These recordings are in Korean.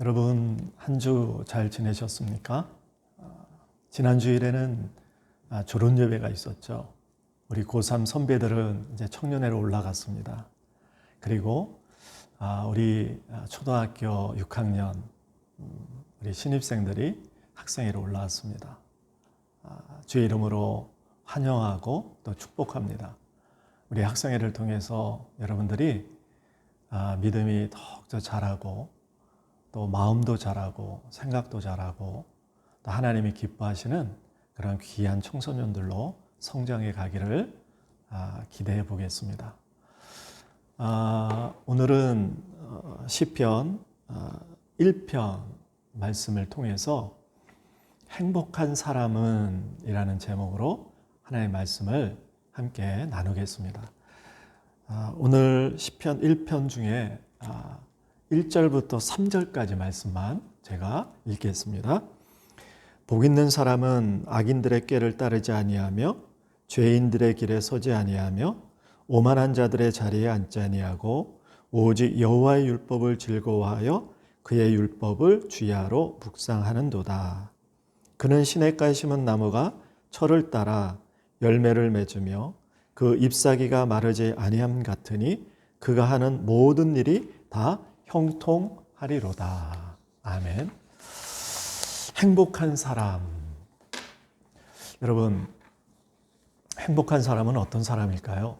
여러분 한 주 잘 지내셨습니까? 아, 지난 주일에는 아, 졸업 예배가 있었죠. 우리 고3 선배들은 이제 청년회로 올라갔습니다. 그리고 아, 우리 아, 초등학교 6학년 음, 우리 신입생들이 학생회로 올라왔습니다. 아, 주의 이름으로 환영하고 또 축복합니다. 우리 학생회를 통해서 여러분들이 아, 믿음이 더욱더 자라고 또 마음도 자라고 생각도 자라고 또 하나님이 기뻐하시는 그런 귀한 청소년들로 성장해 가기를 아, 기대해 보겠습니다. 아, 오늘은 어, 시편 1편 말씀을 통해서 행복한 사람은 이라는 제목으로 하나님의 말씀을 함께 나누겠습니다. 아, 오늘 시편 1편 중에 1절부터 3절까지 말씀만 제가 읽겠습니다. 복 있는 사람은 악인들의 꾀를 따르지 아니하며 죄인들의 길에 서지 아니하며 오만한 자들의 자리에 앉지 아니하고 오직 여호와의 율법을 즐거워하여 그의 율법을 주야로 묵상하는도다. 그는 시냇가에 심은 나무가 철을 따라 열매를 맺으며 그 잎사귀가 마르지 아니함 같으니 그가 하는 모든 일이 다 형통하리로다. 아멘. 행복한 사람. 여러분, 행복한 사람은 어떤 사람일까요?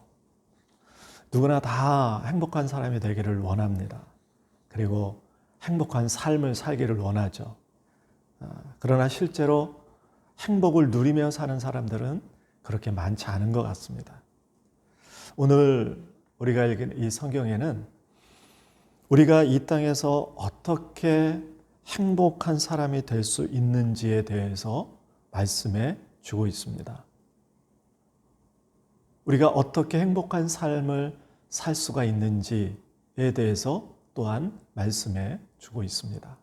누구나 다 행복한 사람이 되기를 원합니다. 그리고 행복한 삶을 살기를 원하죠. 아, 그러나 실제로 행복을 누리며 사는 사람들은 그렇게 많지 않은 것 같습니다. 오늘 우리가 읽은 이 성경에는 우리가 이 땅에서 어떻게 행복한 사람이 될 수 있는지에 대해서 말씀해 주고 있습니다. 우리가 어떻게 행복한 삶을 살 수가 있는지에 대해서 또한 말씀해 주고 있습니다.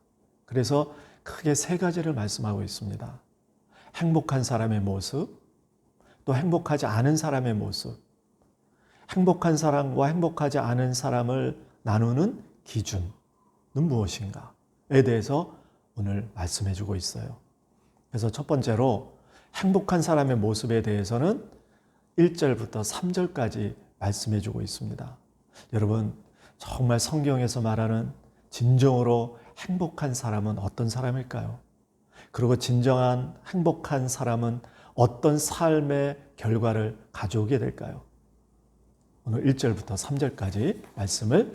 그래서 크게 세 가지를 말씀하고 있습니다. 행복한 사람의 모습, 또 행복하지 않은 사람의 모습, 행복한 사람과 행복하지 않은 사람을 나누는 기준은 무엇인가에 대해서 오늘 말씀해 주고 있어요. 그래서 첫 번째로 행복한 사람의 모습에 대해서는 1절부터 3절까지 말씀해 주고 있습니다. 여러분, 정말 성경에서 말하는 진정으로 행복한 사람은 어떤 사람일까요? 그리고 진정한 행복한 사람은 어떤 삶의 결과를 가져오게 될까요? 오늘 1절부터 3절까지 말씀을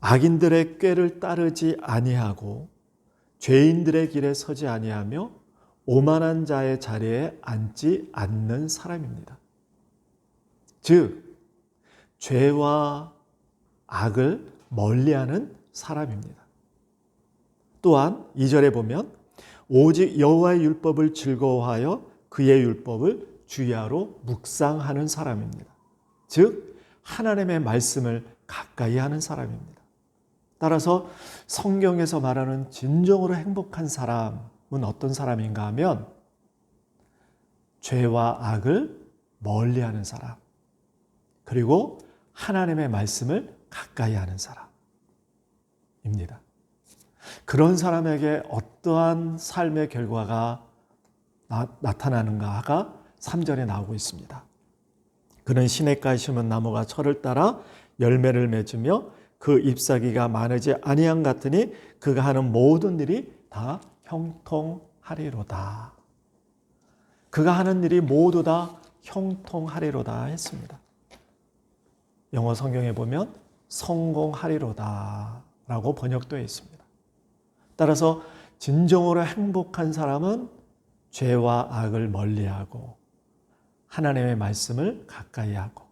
악인들의 꾀를 따르지 아니하고 죄인들의 길에 서지 아니하며 오만한 자의 자리에 앉지 않는 사람입니다. 즉 죄와 악을 멀리하는 사람입니다. 또한 2절에 보면 오직 여호와의 율법을 즐거워하여 그의 율법을 주야로 묵상하는 사람입니다. 즉 하나님의 말씀을 가까이 하는 사람입니다. 따라서 성경에서 말하는 진정으로 행복한 사람은 어떤 사람인가 하면 죄와 악을 멀리 하는 사람 그리고 하나님의 말씀을 가까이 하는 사람입니다. 그런 사람에게 어떠한 삶의 결과가 나, 타나는가가 3절에 나오고 있습니다. 그는 시냇가에 심은 나무가 철을 따라 열매를 맺으며 그 잎사귀가 마르지 아니한 같으니 그가 하는 모든 일이 다 형통하리로다. 그가 하는 일이 모두 다 형통하리로다 했습니다. 영어 성경에 보면 성공하리로다 라고 번역되어 있습니다. 따라서 진정으로 행복한 사람은 죄와 악을 멀리하고 하나님의 말씀을 가까이 하고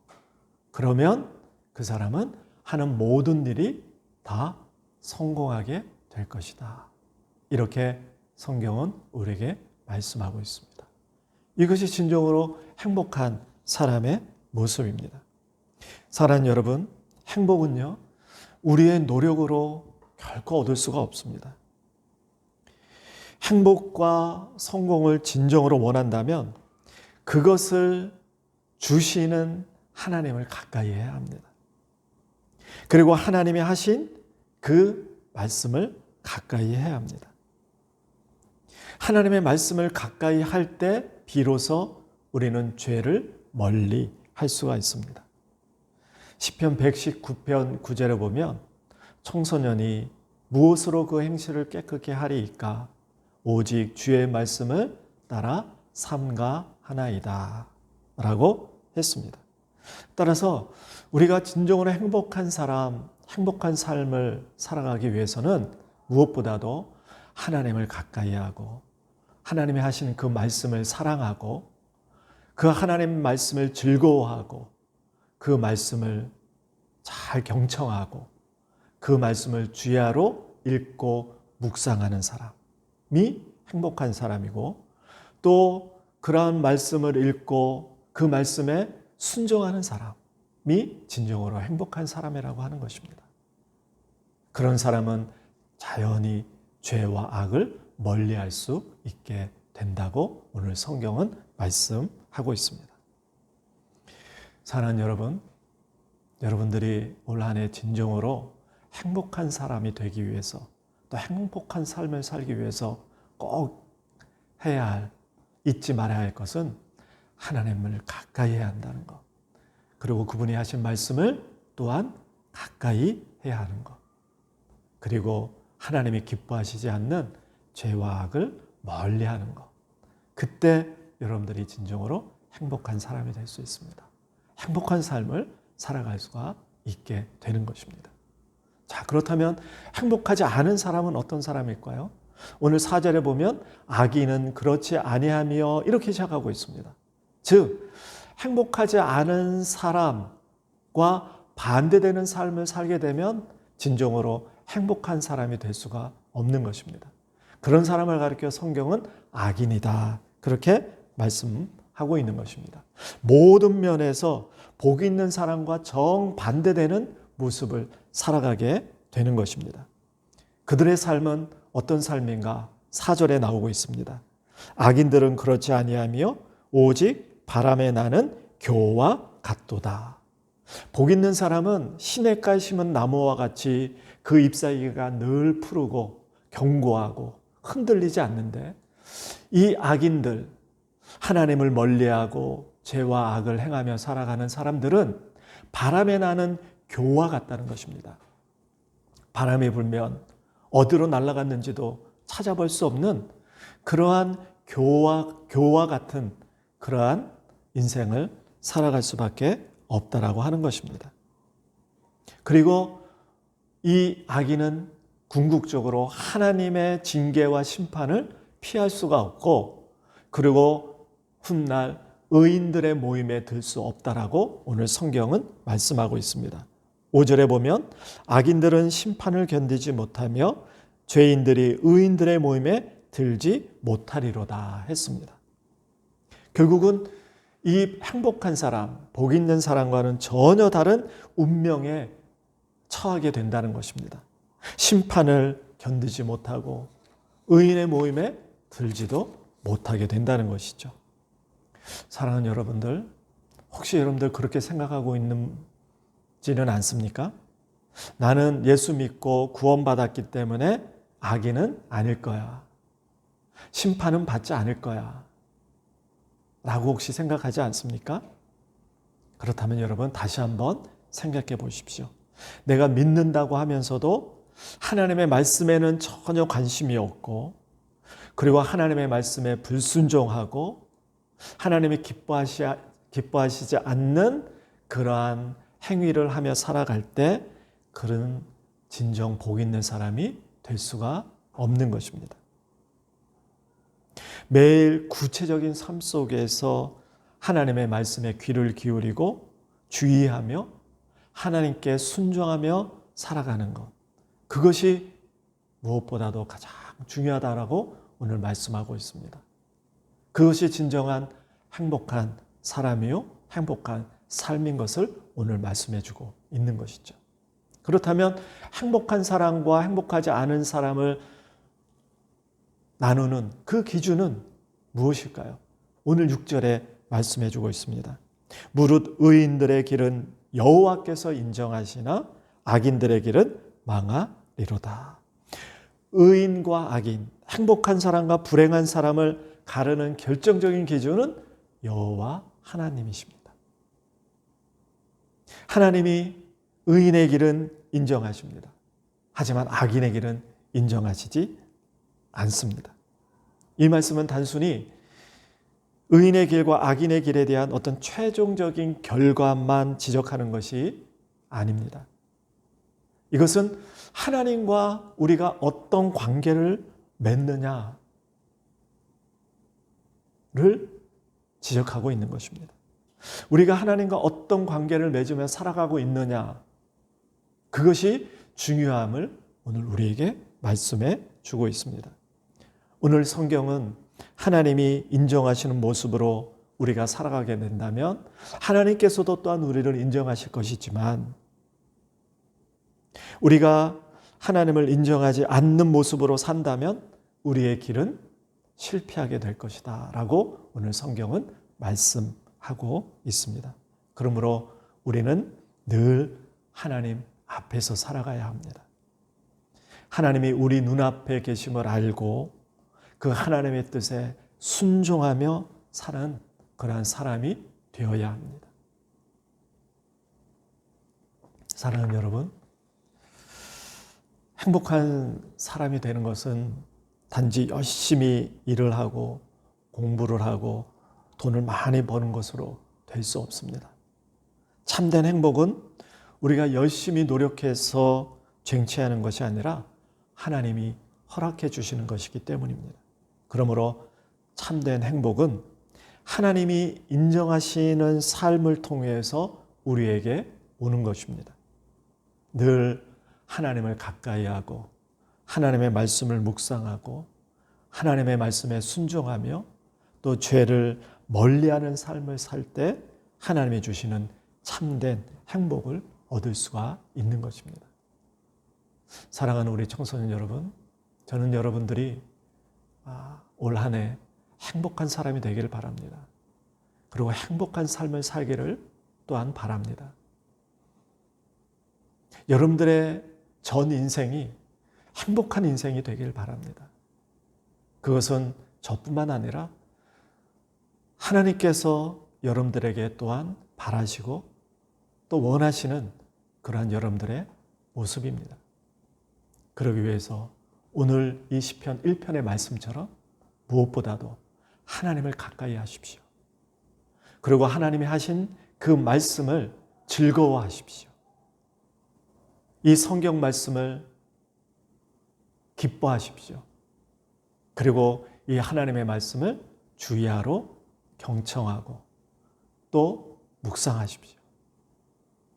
그러면 그 사람은 하는 모든 일이 다 성공하게 될 것이다. 이렇게 성경은 우리에게 말씀하고 있습니다. 이것이 진정으로 행복한 사람의 모습입니다. 사랑 여러분, 행복은요, 우리의 노력으로 결코 얻을 수가 없습니다. 행복과 성공을 진정으로 원한다면 그것을 주시는 하나님을 가까이 해야 합니다. 그리고 하나님이 하신 그 말씀을 가까이 해야 합니다. 하나님의 말씀을 가까이 할 때 비로소 우리는 죄를 멀리 할 수가 있습니다. 시편 119편 9절에 보면 청소년이 무엇으로 그 행실을 깨끗게 하리이까 오직 주의 말씀을 따라 삼가 하나이다 라고 했습니다. 따라서 우리가 진정으로 행복한 사람, 행복한 삶을 살아가기 위해서는 무엇보다도 하나님을 가까이 하고 하나님이 하시는 그 말씀을 사랑하고 그 하나님 말씀을 즐거워하고 그 말씀을 잘 경청하고 그 말씀을 주야로 읽고 묵상하는 사람이 행복한 사람이고 또 그러한 말씀을 읽고 그 말씀에 순종하는 사람이 진정으로 행복한 사람이라고 하는 것입니다. 그런 사람은 자연히 죄와 악을 멀리할 수 있게 된다고 오늘 성경은 말씀하고 있습니다. 사랑하는 여러분, 여러분들이 올 한해 진정으로 행복한 사람이 되기 위해서 또 행복한 삶을 살기 위해서 꼭 해야 할, 잊지 말아야 할 것은 하나님을 가까이 해야 한다는 것. 그리고 그분이 하신 말씀을 또한 가까이 해야 하는 것. 그리고 하나님이 기뻐하시지 않는 죄와 악을 멀리 하는 것. 그때 여러분들이 진정으로 행복한 사람이 될 수 있습니다. 행복한 삶을 살아갈 수가 있게 되는 것입니다. 자, 그렇다면 행복하지 않은 사람은 어떤 사람일까요? 오늘 사절에 보면 악인은 그렇지 아니하며 이렇게 시작하고 있습니다. 즉 행복하지 않은 사람과 반대되는 삶을 살게 되면 진정으로 행복한 사람이 될 수가 없는 것입니다. 그런 사람을 가리켜 성경은 악인이다. 그렇게 말씀하고 있는 것입니다. 모든 면에서 복 있는 사람과 정반대되는 모습을 살아가게 되는 것입니다. 그들의 삶은 어떤 삶인가? 사절에 나오고 있습니다. 악인들은 그렇지 아니하며 오직 바람에 나는 교와 같도다. 복 있는 사람은 시냇가에 심은 나무와 같이 그 잎사귀가 늘 푸르고 견고하고 흔들리지 않는데 이 악인들 하나님을 멀리하고 죄와 악을 행하며 살아가는 사람들은 바람에 나는 교와 같다는 것입니다. 바람이 불면 어디로 날아갔는지도 찾아볼 수 없는 그러한 교와 교와 같은 그러한 인생을 살아갈 수밖에 없다라고 하는 것입니다. 그리고 이 악인은 궁극적으로 하나님의 징계와 심판을 피할 수가 없고 그리고 훗날 의인들의 모임에 들 수 없다라고 오늘 성경은 말씀하고 있습니다. 5절에 보면 악인들은 심판을 견디지 못하며 죄인들이 의인들의 모임에 들지 못하리로다 했습니다. 결국은 이 행복한 사람, 복 있는 사람과는 전혀 다른 운명에 처하게 된다는 것입니다. 심판을 견디지 못하고 의인의 모임에 들지도 못하게 된다는 것이죠. 사랑하는 여러분들, 혹시 여러분들 그렇게 생각하고 있는지는 않습니까? 나는 예수 믿고 구원받았기 때문에 악인은 아닐 거야. 심판은 받지 않을 거야. 라고 혹시 생각하지 않습니까? 그렇다면 여러분 다시 한번 생각해 보십시오. 내가 믿는다고 하면서도 하나님의 말씀에는 전혀 관심이 없고 그리고 하나님의 말씀에 불순종하고 하나님이 기뻐하시, 기뻐하시지 않는 그러한 행위를 하며 살아갈 때 그런 진정 복 있는 사람이 될 수가 없는 것입니다. 매일 구체적인 삶 속에서 하나님의 말씀에 귀를 기울이고 주의하며 하나님께 순종하며 살아가는 것. 그것이 무엇보다도 가장 중요하다라고 오늘 말씀하고 있습니다. 그것이 진정한 행복한 사람이요, 행복한 삶인 것을 오늘 말씀해 주고 있는 것이죠. 그렇다면 행복한 사람과 행복하지 않은 사람을 나누는 그 기준은 무엇일까요? 오늘 6절에 말씀해 주고 있습니다. 무릇 의인들의 길은 여호와께서 인정하시나 악인들의 길은 망하리로다. 의인과 악인, 행복한 사람과 불행한 사람을 가르는 결정적인 기준은 여호와 하나님이십니다. 하나님이 의인의 길은 인정하십니다. 하지만 악인의 길은 인정하시지 않습니다. 이 말씀은 단순히 의인의 길과 악인의 길에 대한 어떤 최종적인 결과만 지적하는 것이 아닙니다. 이것은 하나님과 우리가 어떤 관계를 맺느냐를 지적하고 있는 것입니다. 우리가 하나님과 어떤 관계를 맺으며 살아가고 있느냐, 그것이 중요함을 오늘 우리에게 말씀해 주고 있습니다. 오늘 성경은 하나님이 인정하시는 모습으로 우리가 살아가게 된다면 하나님께서도 또한 우리를 인정하실 것이지만 우리가 하나님을 인정하지 않는 모습으로 산다면 우리의 길은 실패하게 될 것이다. 라고 오늘 성경은 말씀하고 있습니다. 그러므로 우리는 늘 하나님 앞에서 살아가야 합니다. 하나님이 우리 눈앞에 계심을 알고 그 하나님의 뜻에 순종하며 사는 그러한 사람이 되어야 합니다. 사랑하는 여러분, 행복한 사람이 되는 것은 단지 열심히 일을 하고 공부를 하고 돈을 많이 버는 것으로 될 수 없습니다. 참된 행복은 우리가 열심히 노력해서 쟁취하는 것이 아니라 하나님이 허락해 주시는 것이기 때문입니다. 그러므로 참된 행복은 하나님이 인정하시는 삶을 통해서 우리에게 오는 것입니다. 늘 하나님을 가까이 하고 하나님의 말씀을 묵상하고 하나님의 말씀에 순종하며 또 죄를 멀리하는 삶을 살 때 하나님이 주시는 참된 행복을 얻을 수가 있는 것입니다. 사랑하는 우리 청소년 여러분, 저는 여러분들이 아, 올 한 해 행복한 사람이 되기를 바랍니다. 그리고 행복한 삶을 살기를 또한 바랍니다. 여러분들의 전 인생이 행복한 인생이 되길 바랍니다. 그것은 저뿐만 아니라 하나님께서 여러분들에게 또한 바라시고 또 원하시는 그러한 여러분들의 모습입니다. 그러기 위해서 오늘 이 시편 1편의 말씀처럼 무엇보다도 하나님을 가까이 하십시오. 그리고 하나님이 하신 그 말씀을 즐거워하십시오. 이 성경 말씀을 기뻐하십시오. 그리고 이 하나님의 말씀을 주의하로 경청하고 또 묵상하십시오.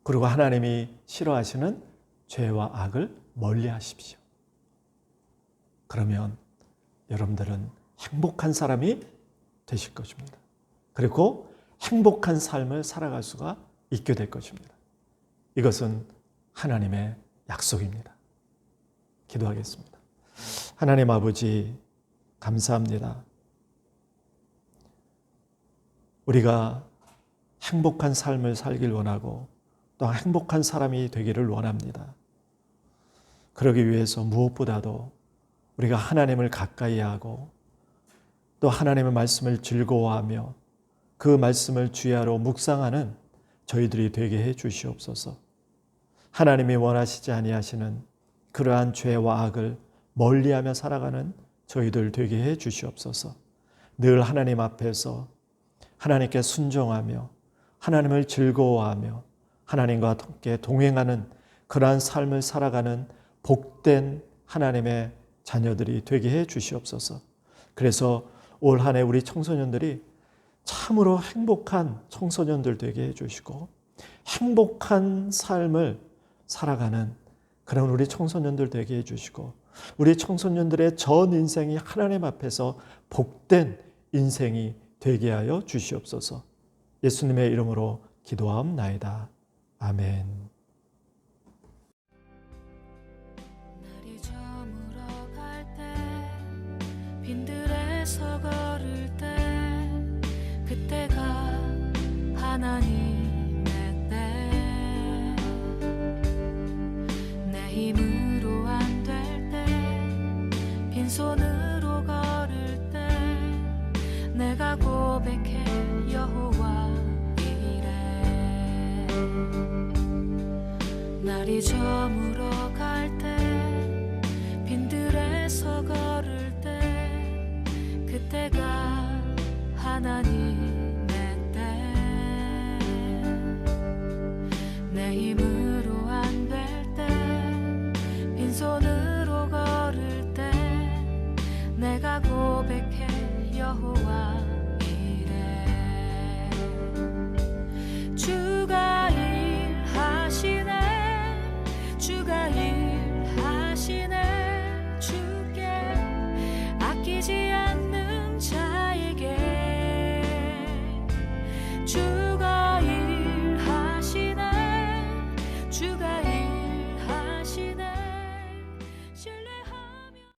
그리고 하나님이 싫어하시는 죄와 악을 멀리 하십시오. 그러면 여러분들은 행복한 사람이 되실 것입니다. 그리고 행복한 삶을 살아갈 수가 있게 될 것입니다. 이것은 하나님의 약속입니다. 기도하겠습니다. 하나님 아버지, 감사합니다. 우리가 행복한 삶을 살길 원하고 또 행복한 사람이 되기를 원합니다. 그러기 위해서 무엇보다도 우리가 하나님을 가까이 하고 또 하나님의 말씀을 즐거워하며 그 말씀을 주야로 묵상하는 저희들이 되게 해 주시옵소서. 하나님이 원하시지 아니하시는 그러한 죄와 악을 멀리하며 살아가는 저희들 되게 해 주시옵소서. 늘 하나님 앞에서 하나님께 순종하며 하나님을 즐거워하며 하나님과 함께 동행하는 그러한 삶을 살아가는 복된 하나님의 자녀들이 되게 해 주시옵소서. 그래서 올 한 해 우리 청소년들이 참으로 행복한 청소년들 되게 해 주시고 행복한 삶을 살아가는 그런 우리 청소년들 되게 해 주시고 우리 청소년들의 전 인생이 하나님 앞에서 복된 인생이 되게 하여 주시옵소서. 예수님의 이름으로 기도하옵나이다. 아멘. 빈들에서 걸을 때 그때가 하나님의 때. 내 힘으로 안 될 때 빈손으로 걸을 때 내가 고백해 여호와 이래. 날이 저물 내가 고백해 여호와